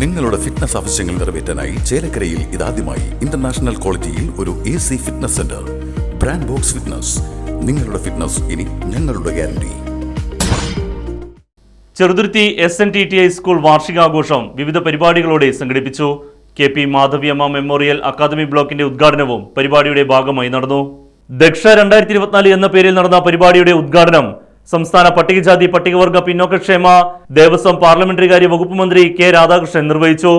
നിങ്ങളുടെ ഫിറ്റ്നസ് ആവശ്യങ്ങൾ നിറവേറ്റാനായി ചേലക്കരയിൽ ഇതാദ്യമായി ഇന്റർനാഷണൽ ക്വാളിറ്റിയിൽ ഒരു A C fitness center brand box fitness നിങ്ങളുടെ ഫിറ്റ്നസ് ഇനി ഞങ്ങളുടെ guarantee Cheruthuruthy S N T T I school വാർഷികാഘോഷം വിവിധ പരിപാടികളോടെ സംഘടിപ്പിച്ചു. K P Madhaviamma memorial academy ബ്ലോക്കിന്റെ ഉദ്ഘാടനവും പരിപാടിയുടെ ഭാഗമായി നടന്നു. ദക്ഷ രണ്ടായിരത്തി ഇരുപത്തിനാല് എന്ന പേരിൽ നടന്ന പരിപാടിയുടെ ഉദ്ഘാടനം സംസ്ഥാന പട്ടികജാതി പട്ടികവർഗ പിന്നോക്കക്ഷേമ ദേവസ്വം പാർലമെന്ററി കാര്യ വകുപ്പ് മന്ത്രി കെ രാധാകൃഷ്ണൻ നിർവഹിച്ചു.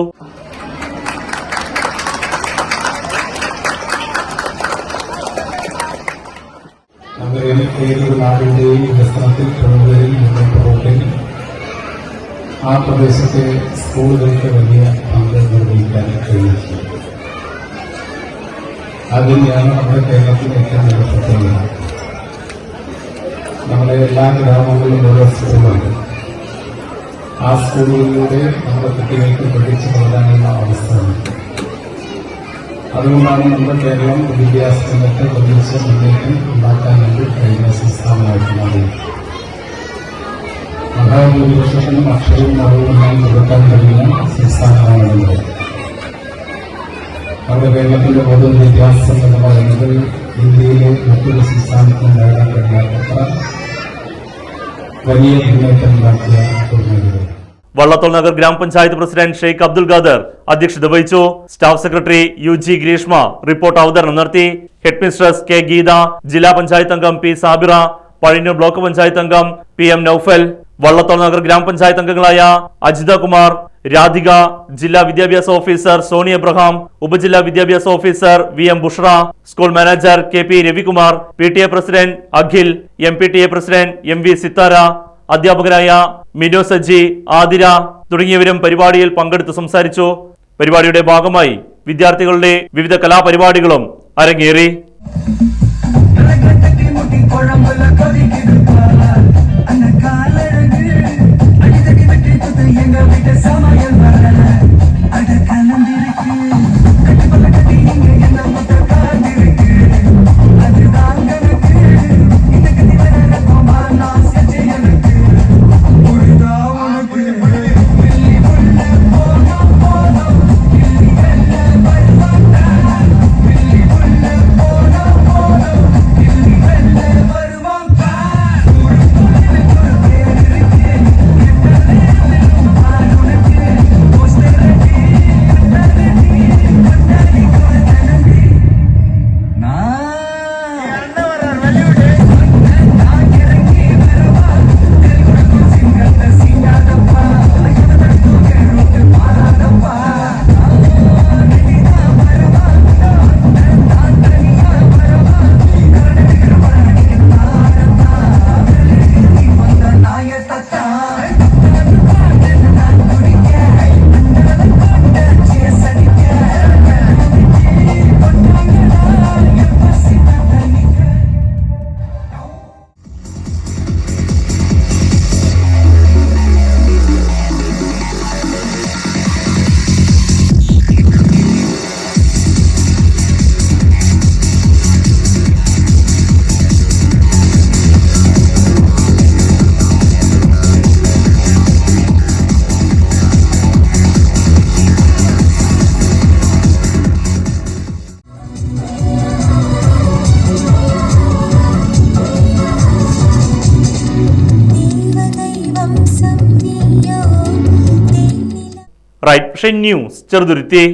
ഏതൊരു നാടിന്റെയും വികസനത്തിൽ പ്രമുഖരിൽ നിന്നും പുറകിൽ ആ പ്രദേശത്തെ സ്കൂളുകൾക്ക് വലിയ പങ്ക് നിർവഹിക്കാൻ കഴിയുന്നത് അത് തന്നെയാണ് നമ്മുടെ കേരളത്തിലെ ഏറ്റവും വലിയ പ്രത്യേകത നമ്മുടെ എല്ലാ ഗ്രാമങ്ങളിലും ഓരോ സ്കൂളുണ്ട് ആ സ്കൂളുകളിലൂടെ നമ്മുടെ കുട്ടികൾക്ക് പഠിച്ചു വളരാനുള്ള അവസ്ഥയാണ് അതുകൊണ്ടാണ് നമ്മുടെ കേരളം വിദ്യാഭ്യാസ രംഗത്ത് പ്രതീക്ഷ മുന്നേറ്റം ഉണ്ടാക്കാൻ വേണ്ടി കഴിഞ്ഞ സംസ്ഥാനമായിട്ട് മാറി മഹാഭൂരിപക്ഷത്തിനും അക്ഷരവും അറിവുമെല്ലാം കൊടുക്കാൻ കഴിയുന്ന സംസ്ഥാനമാണ് നമ്മുടെ നമ്മുടെ കേരളത്തിന്റെ പൊതു വിദ്യാഭ്യാസം എന്ന് പറയുന്നത് ഇന്ത്യയിലെ മറ്റൊരു സംസ്ഥാനത്തും നേടാൻ കഴിയാത്തത്ര വലിയ മുന്നേറ്റം വള്ളത്തോൾ നഗർ ഗ്രാമപഞ്ചായത്ത് പ്രസിഡന്റ് ഷെയ്ഖ് അബ്ദുൽ ഖാദർ അധ്യക്ഷത വഹിച്ചു. Staff secretary U G Greeshma report അവതരണം നടത്തി. ഹെഡ് മിസ്ട്രസ് കെ ഗീത ജില്ലാ പഞ്ചായത്ത് അംഗം പി സാബിറ പഴയന്നൂർ ബ്ലോക്ക് പഞ്ചായത്ത് അംഗം പി എം നൌഫൽ വള്ളത്തോൾ നഗർ ഗ്രാമപഞ്ചായത്ത് അംഗങ്ങളായ അജിത കുമാർ രാധിക ജില്ലാ വിദ്യാഭ്യാസ ഓഫീസർ സോണി എബ്രഹാം ഉപജില്ലാ വിദ്യാഭ്യാസ officer V M Bushra school manager K P Ravikumar P T A president Akhil M P T A president M V Sithara അധ്യാപകരായ മിനോ സജി ആതിര തുടങ്ങിയവരും പരിപാടിയിൽ പങ്കെടുത്ത് സംസാരിച്ചു. പരിപാടിയുടെ ഭാഗമായി വിദ്യാർത്ഥികളുടെ വിവിധ കലാപരിപാടികളും അരങ്ങേറി. குழம்புல கொதிக்கு റൈറ്റ് ന്യൂസ്. ചെറുതുരുത്തി